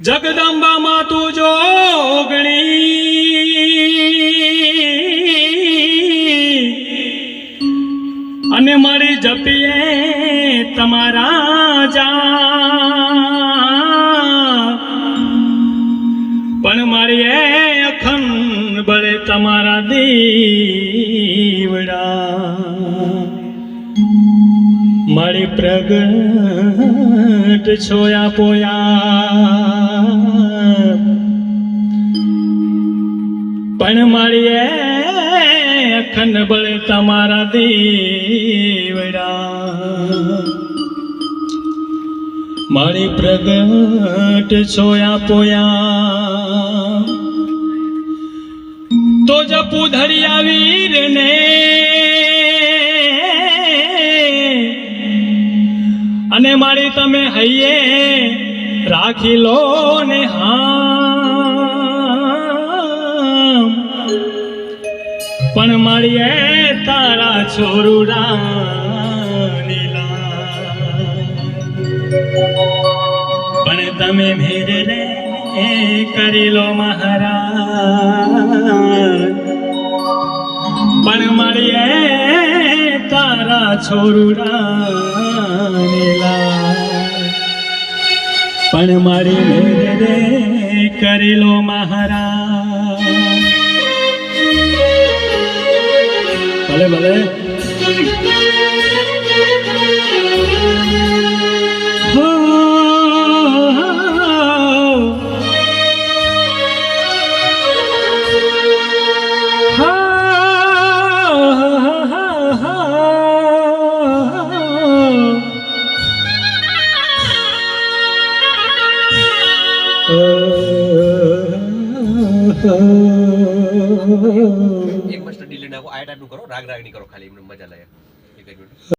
જગદંબામાં તું જોગણી અને મારી જપીએ તમારા જા. પણ મારી એ અખંડ બળે તમારા દીવડા. મારી પ્રગટ છોયા પોયા. પણ મારી એ અખંડ બળે તમારા દીવડા. મારી પ્રગટ છોયા પોયા. તો જપુ ધરિયા વીરને. અને મારી તમે હૈયે રાખી લો ને હા. પણ મળીએ તારા છોરુડા પણ તમે મેરે રે કરી લો મહારાજ. પણ મળીએ તારા છોરુડા પણ મારી મેરે કરી લો મહારાજ. ભલે ભલે હો, એક મસ્ત ડીલે નાખો, આ ટાઈપનું કરો રાગ રાગની કરો ખાલી, એમને મજા લાગે એક જ મિનિટ